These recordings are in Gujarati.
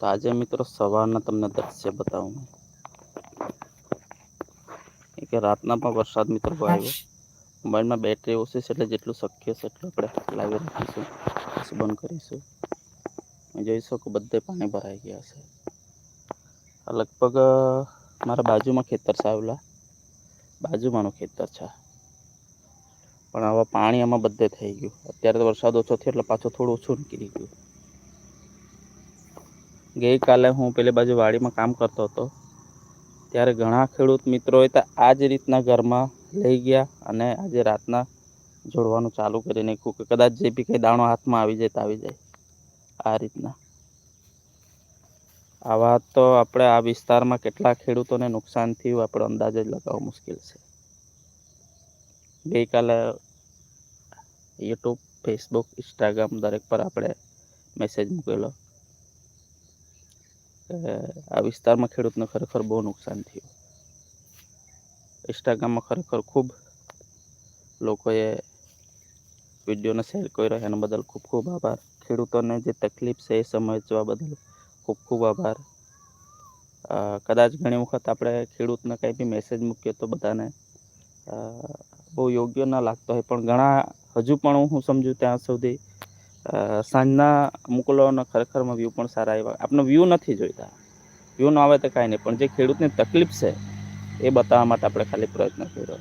તો આજે મિત્રો સવારના તમને દ્રશ્ય બતાવું કે રાતના પણ વરસાદ મિત્રો આવ્યો મોબાઈલમાં બેટરી ઓછી છે એટલે જેટલું શક્ય છે એટલું આપણે લાવી રાખીશું. પછી બંધ કરીશું. જોઈ શકો બધે પાણી ભરાઈ ગયા છે. આ લગભગ મારા બાજુમાં ખેતર છે આવેલા. બાજુમાંનું ખેતર છે. પણ હવે પાણી આમાં બધે થઈ ગયું. અત્યારે તો વરસાદ ઓછો થયો એટલે પાછું થોડું ઓછું નીકળી ગયું. ગઈકાલે હું પેલી બાજુ વાડીમાં કામ કરતો હતો. ત્યારે ઘણા ખેડૂત મિત્રોએ તો આ જ રીતના ઘરમાં લઈ ગયા અને આજે રાતના જોડવાનું ચાલુ કરી નાખ્યું કે કદાચ જે બી કંઈ દાણો હાથમાં આવી જાય તો આવી જાય. આ રીતના. આવા તો આપણે આ વિસ્તારમાં કેટલા ખેડૂતોને નુકસાન થયું આપણે અંદાજ જ લગાવવો મુશ્કેલ છે. ગઈકાલે યુટ્યુબ, ફેસબુક, ઇન્સ્ટાગ્રામ દરેક પર આપણે મેસેજ મૂકેલો. આ વિસ્તારમાં ખેડૂતને ખરેખર બહુ નુકસાન થયું. ઇન્સ્ટાગ્રામમાં ખરેખર ખૂબ લોકોએ વિડીયોને શેર કર્યો એના બદલ ખૂબ ખૂબ આભાર. ખેડૂતોને જે તકલીફ છે એ સમજવા બદલ ખૂબ ખૂબ આભાર. કદાચ ઘણી વખત આપણે ખેડૂતને કંઈ બી મેસેજ મૂકીએ તો બધાને બહુ યોગ્ય ના લાગતો હોય, પણ ઘણા, હજુ પણ હું સમજુ ત્યાં સુધી સાંજના મોકલવાના ખરેખરમાં વ્યૂ પણ સારા આવ્યા. આપણે વ્યૂ નથી જોઈતા. વ્યૂ ન આવે તો કાંઈ નહીં, પણ જે ખેડૂતની તકલીફ છે, એ બતાવવા માટે આપણે ખાલી પ્રયત્ન કર્યો.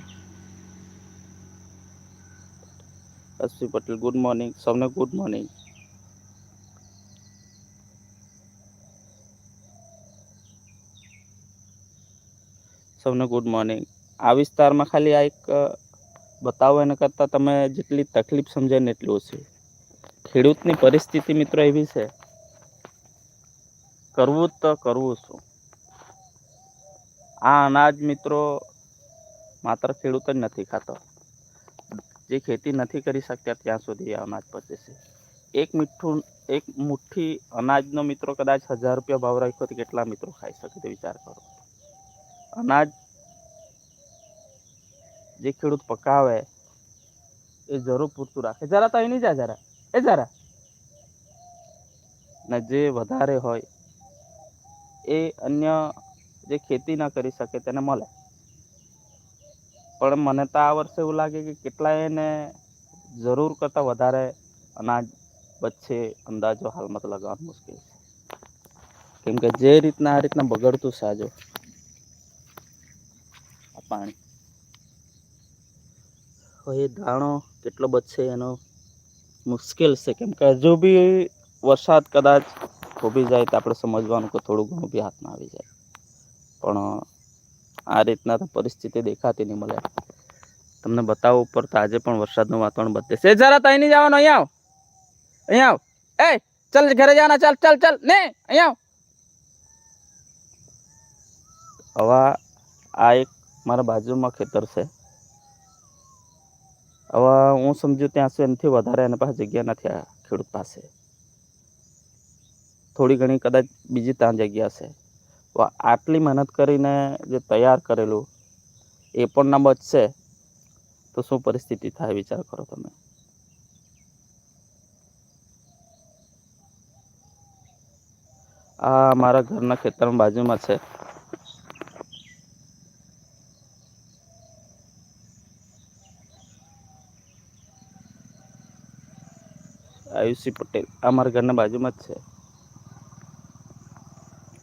અશ્વી પટેલ ગુડ મોર્નિંગ સૌને ગુડ મોર્નિંગ સૌને ગુડ મોર્નિંગ આ વિસ્તારમાં ખાલી આ એક બતાવો એના કરતાં તમે જેટલી તકલીફ સમજાય ને એટલી ઓછી ખેડૂતની પરિસ્થિતિ મિત્રો એવી છે. કરવું તો કરવું શું આ અનાજ મિત્રો માત્ર ખેડૂત જ નથી ખાતો. જે ખેતી નથી કરી શકતા ત્યાં સુધી આ અનાજ પચે છે. એક મીઠું, એક મુઠ્ઠી અનાજનો મિત્રો કદાચ હજાર રૂપિયા ભાવ રાખ્યો તો કેટલા મિત્રો ખાઈ શકે તે વિચાર કરો. અનાજ જે ખેડૂત પકાવે એ જરૂર પૂરતું રાખે. જરા તો અહીં નહીં જા, જરા. એ જરા ને જે વધારે હોય એ અન્ય જે ખેતી ના કરી શકે તેને મળે. પણ મને તો આ વર્ષે એવું લાગે કે કેટલાય એને જરૂર કરતાં વધારે અનાજ વચ્ચે અંદાજો હાલમાં તો લગાવવાનું મુશ્કેલ છે. કેમ કે જે રીતના આ રીતના બગડતું સાજો આ પાણી. હવે દાણો કેટલો બચશે એનો મુશ્કેલ છે. કેમ કે હજુ બી વરસાદ કદાચ થોભી જાય તો આપણે સમજવાનું કે થોડું ઘણું બી હાથમાં આવી જાય. પણ આ રીતના તો પરિસ્થિતિ દેખાતી નહીં મળે. તમને બતાવવું ઉપર તો આજે પણ વરસાદનું વાતાવરણ બધે છે. જરા તો અહીં જવાનું અહીંયા આવ. અહીંયા આવ. એ, ચાલ, ઘરે જવાના, ચાલ ચાલ ચાલ, ને અહીંયા આવ. આ એક મારા બાજુમાં ખેતર છે. હવે હું સમજુ ત્યાં સુધી એનાથી વધારે એના પાસે જગ્યા નથી આ ખેડૂત પાસે. થોડી ઘણી કદાચ બીજી ત્યાં જગ્યા છે આટલી મહેનત કરીને જે તૈયાર કરેલું, એ પણ ના બચશે, તો શું પરિસ્થિતિ થાય વિચાર કરો તમે. આ મારા ઘરના ખેતરની બાજુમાં છે. આયુષી પટેલ. આ મારા ઘરના બાજુમાં જ છે.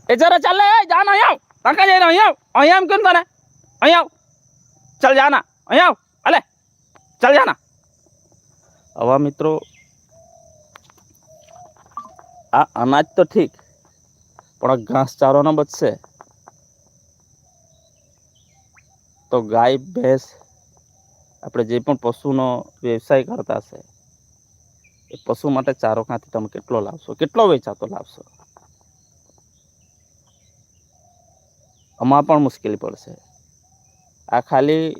એ જરા ચાલ લે જા ને આવ. કાકા જઈને અહીંયા આવ. કેમ તને આવ. ચાલ અહીંયા આવ. અલે ચાલ જાના હવે મિત્રો આ અનાજ તો ઠીક પણ આ ઘાસચારો ન બચશે. તો ગાય ભેંસ આપણે જે પણ પશુનો વ્યવસાય કરતા છે પશુ માટે ચારો ક્યાંથી તમે કેટલો લાવશો? કેટલો વેચાતો લાવશો? આમાં પણ મુશ્કેલી પડશે. આ ખાલી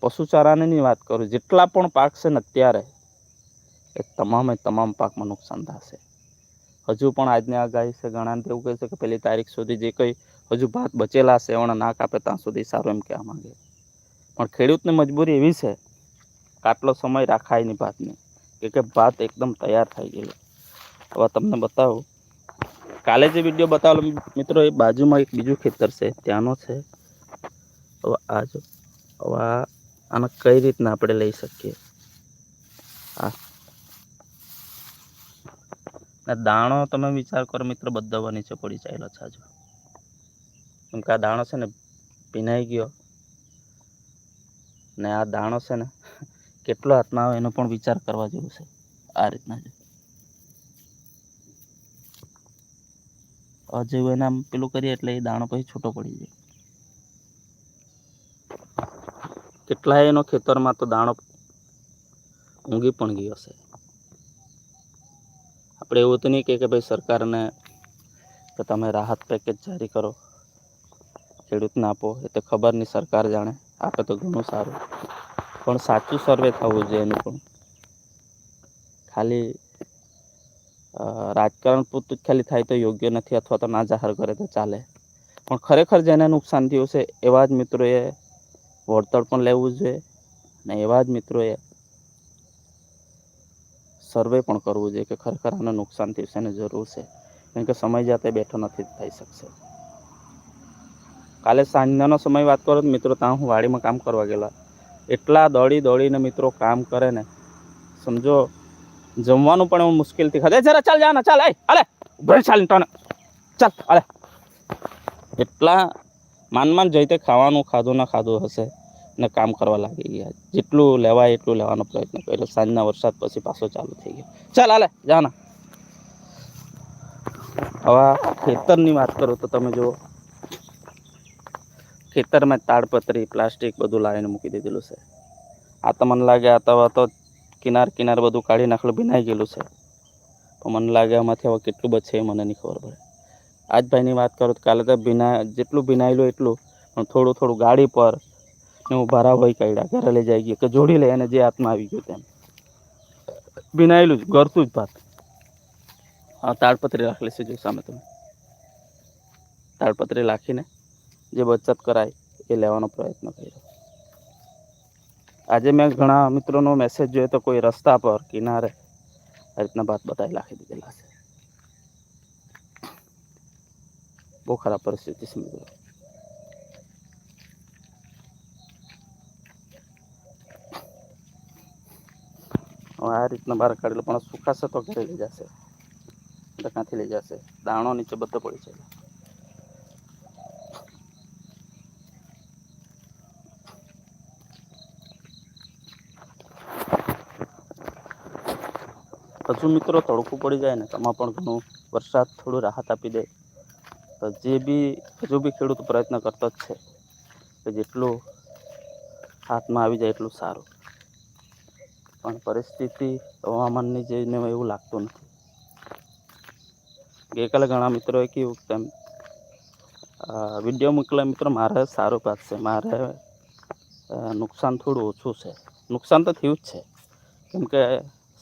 પશુ ચારાની વાત કરું, જેટલા પણ પાક છે ને અત્યારે, એ તમામે તમામ પાકમાં નુકસાન થશે. હજુ પણ આજની આગાહી છે, ઘણાને એવું કહે છે કે પેલી તારીખ સુધી જે કંઈ હજુ ભાત બચેલા છે એમણે ના કાપે ત્યાં સુધી સારું એમ કહેવા માંગે. પણ ખેડૂતની મજબૂરી એવી છે આટલો સમય રાખાય નહીં ભાતની. કે ભાત એકદમ તૈયાર થઈ ગયેલો. હવે તમને બતાવું. કાલે જે વીડિયો બતાવેલો મિત્રો, એ બાજુમાં એક બીજું ખેતર છે, ત્યાંનો છે. હવે આ જો, હવે આને કઈ રીતના આપણે લઈ શકીએ? આ. ને દાણો તમે વિચાર કરો મિત્રો બધા નીચે પડી ચાલ્યો છે હજુ કેમ આ દાણો છે ને, ભીનાઈ ગયો. ને આ દાણો છે ને કેટલો આત્મા આવે એનો પણ વિચાર કરવા જેવું છે. આ રીતના જો હજુ એને આમ પેલું કરીએ એટલે એ દાણો પછી છૂટો પડી જાય. કેટલાય એનો ખેતરમાં તો દાણો ઊંઘી પણ ગયો હશે. આપણે એવું તો નહીં કે ભાઈ સરકારને કે તમે રાહત પેકેજ જારી કરો, ખેડૂતને આપો, એ તો ખબર નહીં, સરકાર જાણે. આપે તો ઘણું સારું. પણ સાચું સર્વે થવું જોઈએ એનું પણ. ખાલી રાજકારણ પૂરતું જ ખાલી થાય તો યોગ્ય નથી અથવા તો ના જાહેર કરે તો ચાલે. પણ ખરેખર જેને નુકસાન થયું છે એવા જ મિત્રોએ વળતર પણ લેવું જોઈએ અને એવા જ મિત્રોએ સર્વે પણ કરવું જોઈએ કે ખરેખર આને નુકસાન થયું છે એને જરૂર છે. કેમ કે સમય જાતે બેઠો નથી થઈ શકશે. કાલે સાંજનો સમય વાત કરો મિત્રો ત્યાં હું વાડીમાં કામ કરવા ગયેલા. એટલા દોડી દોડીને મિત્રો કામ કરે ને, સમજો, જમવાનું પણ એવું મુશ્કેલથી ખાધે. જરા ચાલ, જા ને, ચાલ, આય અલે ઉભરે ચાલ તને ચાલ અલે એટલા માન માન જઈતે ખાવાનું ખાધું ના ખાધું હશે ને કામ કરવા લાગી ગયા. જેટલું લેવાય એટલું લેવાનો પ્રયત્ન કર્યો. સાંજના વરસાદ પછી પાછો ચાલુ થઈ ગયો. ચાલ, હાલે, જા ને. હવે ખેતરની વાત કરું તો તમે જુઓ. ખેતરમાં તાડપત્રી, પ્લાસ્ટિક બધું લાવીને મૂકી દીધેલું છે. આ તો મને લાગે આ તો તો કિનાર કિનાર બધું કાઢી નાખેલું ભીનાઈ ગયેલું છે. તો મને લાગે આમાંથી હવે કેટલું બચે એ મને નહીં ખબર પડે. આજ ભાઈની વાત કરું તો કાલે તો ભીના જેટલું ભીનાયેલું એટલું, પણ થોડું થોડું ગાડી પર ને હું ભરા હોય કાઢ્યા, ઘરે લઈ જાય ગયો, કે જોડી લે અને જે હાથમાં આવી ગયું તેમ. ભીનાયેલું જ, ગરતું જ ભાત. હા, તાડપત્રી રાખેલી છે, જો સામે તમે. તાડપત્રી રાખીને જે બચત કરાય એ લેવાનો પ્રયત્ન કર્યો. આજે મેં ઘણા મિત્રોનો મેસેજ જોયો તો કોઈ રસ્તા પર, કિનારે, આ રીતના ભાત બતાવી રાખી દીધેલા છે. બહુ ખરાબ પરિસ્થિતિ છે મિત્રો. આ રીતના બહાર કાઢેલું પણ સુખાશે તો ઘરે લઈ જશે. એટલે ક્યાંથી લઈ જશે. દાણો નીચે બધો પડી છે હજુ મિત્રો તડકું પડી જાય ને, તેમાં પણ ઘણું વરસાદ થોડું રાહત આપી દે. તો જે બી, હજુ બી ખેડૂત પ્રયત્ન કરતો જ છે કે જેટલું હાથમાં આવી જાય એટલું સારું. પણ પરિસ્થિતિ હવામાનની જોઈને એવું લાગતું નથી. ગઈકાલે ઘણા મિત્રોએ કહ્યું તેમ વીડિયો મોકલા મિત્રો, મારે સારું પાક છે, મારે નુકસાન થોડું ઓછું છે. નુકસાન તો થયું જ છે. કેમ કે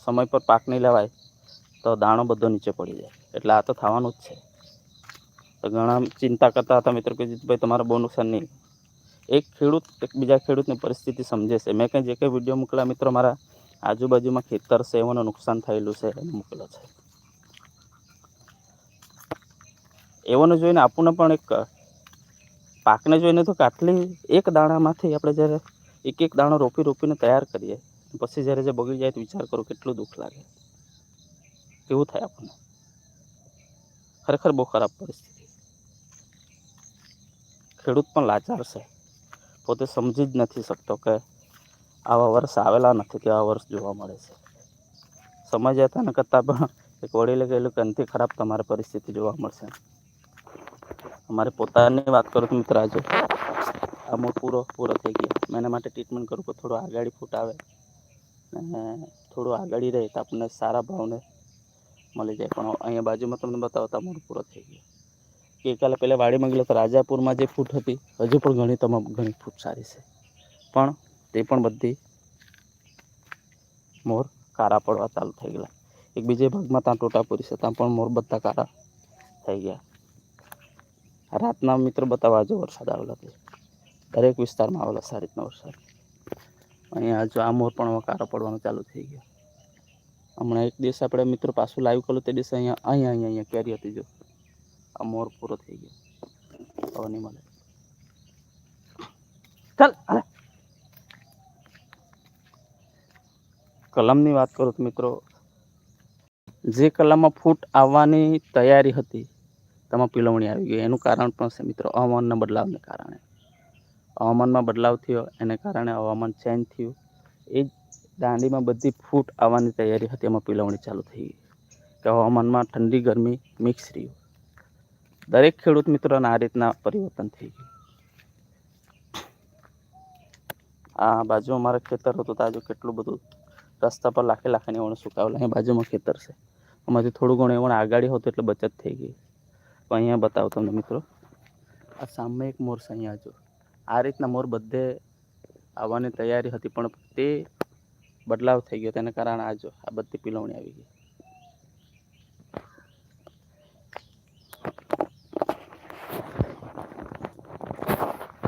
સમય પર પાક નહીં લેવાય, તો દાણો બધો નીચે પડી જાય. એટલે આ તો થવાનું જ છે. તો ઘણા ચિંતા કરતા હતા મિત્રો કે જીતભાઈ તમારે બહુ નુકસાન નહીં. એક ખેડૂત એક બીજા ખેડૂતની પરિસ્થિતિ સમજે છે. મેં કંઈ જે કંઈ વીડિયો મોકલા મિત્રો, મારા આજુબાજુમાં ખેતર છે એવાનું નુકસાન થયેલું છે, એને મોકલો છે. એઓને જોઈને આપણને પણ એક, પાકને જોઈને તો કાટલી એક દાણામાંથી આપણે જ્યારે એક એક દાણો રોપી રોપીને તૈયાર કરીએ પછી જ્યારે જે બગડી જાય તો વિચાર કરો કેટલું દુઃખ લાગે. કેવું થાય આપણને? ખરેખર બહુ ખરાબ પરિસ્થિતિ. ખેડૂત પણ લાચાર છે. પોતે સમજી જ નથી શકતો કે આવા વર્ષ આવેલા નથી કે આવા વર્ષ જોવા મળે છે. સમય જતાને કરતાં પણ એક વડીલે કહેલું કે અંતિ ખરાબ તમારી પરિસ્થિતિ જોવા મળશે. અમારે પોતાની વાત કરું તો મિત્ર આજે. અમુક પૂરો પૂરો થઈ ગયો. મેં એના માટે ટ્રીટમેન્ટ કરું કે થોડો આગાડી ફૂટ આવે. અને થોડું આગળ રહે તો આપણને સારા ભાવને મળી જાય. પણ અહીંયા બાજુમાં તમને બતાવતા મોડું પૂરો થઈ ગયો. ગઈકાલે પહેલાં વાડી માંગેલો તો રાજાપુરમાં જે ફૂટ હતી, હજુ પણ ઘણી તમામ, ઘણી ફૂટ સારી છે. પણ તે પણ બધી મોર કારા પડવા ચાલુ થઈ ગયેલા. એક બીજે ભાગમાં ત્યાં ટોટાપુરી છે, ત્યાં પણ મોર બધા કારા થઈ ગયા. રાતના મિત્રો બતાવવા જો વરસાદ આવેલો છે. દરેક વિસ્તારમાં આવેલો સારી રીતનો વરસાદ. અહીંયા જો આ મોર પણ કારો પડવાનું ચાલુ થઈ ગયો. હમણાં એક દિવસ આપણે મિત્રો પાછું લાઈવ કરેલું તે દિવસે અહીંયા અહીંયા અહીંયા અહીંયા કેરી હતી જો. આ મોર પૂરો થઈ ગયો. હવે નહીં મળે. ચાલ કલમની વાત કરું તો મિત્રો, જે કલમમાં ફૂટ આવવાની તૈયારી હતી, તેમાં પીલવણી આવી ગઈ. એનું કારણ પણ છે મિત્રો, હવામાનના બદલાવને કારણે. હવામાનમાં બદલાવ થયો, એને કારણે હવામાન ચેન્જ થયું. એ જ દાંડીમાં બધી ફૂટ આવવાની તૈયારી હતી, એમાં પીલવણી ચાલુ થઈ ગઈ. કે હવામાનમાં ઠંડી, ગરમી મિક્સ રહ્યું. દરેક ખેડૂત મિત્રોને આ રીતના પરિવર્તન થઈ ગયું. આ બાજુ અમારે ખેતર હતું, તો આજુ કેટલું બધું રસ્તા પર લાખે લાખની એવણ સુકાવેલા અહીં બાજુમાં ખેતર છે. આમાંથી થોડું ઘણું એવણ આગાડી હતું, એટલે બચત થઈ ગઈ. અહીંયા બતાવો તમને મિત્રો. આ સામે એક મોર છે અહીંયા જો. આ રીતના મોર બધે આવવાની તૈયારી હતી, પણ તે બદલાવ થઈ ગયો. તેને કારણે આ જો આ બધી પીલવણી આવી ગઈ.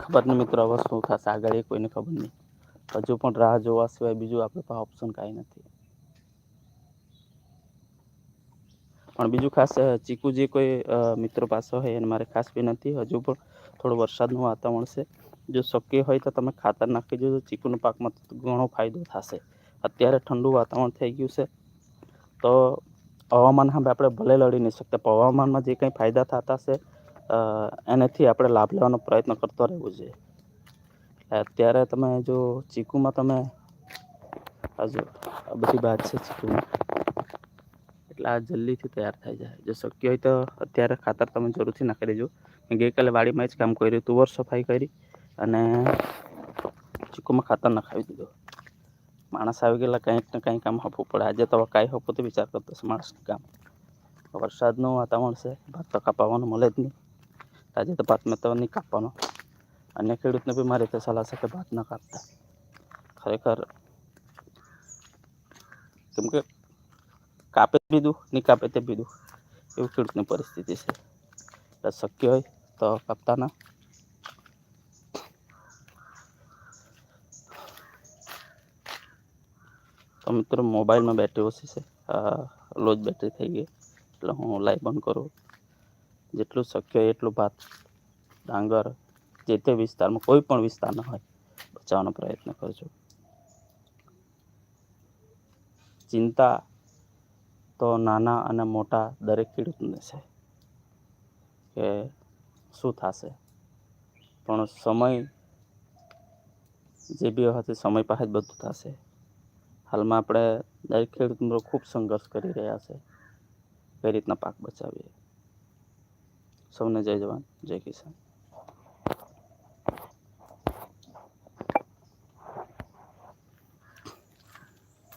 ખબર નહીં મિત્રો, હવે શું થશે? આગળ એ કોઈને ખબર નહીં. હજુ પણ રાહ જોવા સિવાય બીજું આપણે પાસે ઓપ્શન કાંઈ નથી. પણ બીજું ખાસ ચીકુ જે કોઈ મિત્રો પાસે હોય એને મારે ખાસ વિનંતી, હજુ પણ થોડું વરસાદનું વાતાવરણ છે. જો શક્ય હોય તો તમે ખાતર નાખી દેજો. ચીકુના પાકમાં ઘણો ફાયદો થશે. અત્યારે ઠંડુ વાતાવરણ થઈ ગયું છે. તો હવામાન સામે આપણે ભલે લડી નહીં શકતા, પણ હવામાનમાં જે કંઈ ફાયદા થતા છે એનાથી આપણે લાભ લેવાનો પ્રયત્ન કરતો રહેવો જોઈએ. અત્યારે તમે જો ચીકુમાં તમે, આ આ બધી વાત છે ચીકુમાં. એટલે આ જલ્દીથી તૈયાર થઈ જાય. જો શક્ય હોય તો અત્યારે ખાતર તમે જરૂરથી નાખી દેજો. ગઈકાલે વાડીમાં જ કામ કર્યું તુવર સફાઈ કરી અને ચીકુમાં ખાતર નખાવી દીધું. માણસ આવી ગયેલા, કંઈક ને કંઈ કામ આપવું પડે. આજે તો કાંઈ હપો તો વિચાર કરતો છે માણસનું કામ. વરસાદનું વાતાવરણ છે, ભાત તો કાપવાનું મળે જ નહીં. આજે તો ભાત મેં તો નહીં કાપવાનો. અન્ય ખેડૂતને બી મારી રીતે સલાહ છે કે ભાત ન કાપતા. ખરેખર કેમ કે કાપે બીધું નહીં કાપે તે બીધું એવું ખેડૂતની પરિસ્થિતિ છે. શક્ય હોય તો કાપતા ના તો મિત્રો મોબાઈલમાં બેટરી ઓછી છે. લોજ બેટરી થઈ ગઈ. એટલે હું લાઈવ બંધ કરું. જેટલું શક્ય એટલું ભાત, ડાંગર, જે તે વિસ્તારમાં કોઈ પણ વિસ્તાર ન હોય, બચાવવાનો પ્રયત્ન કરજો. ચિંતા તો નાના અને મોટા દરેક ખેડૂતને છે. કે શું થશે? પણ સમય જે બી હશે, સમય પાસે જ બધું થશે. હાલમાં આપણે દરેક ખેડૂત મિત્રો ખૂબ સંઘર્ષ કરી રહ્યા છે. કઈ રીતના પાક બચાવીએ? સૌને જય જવાન, જય કિસાન.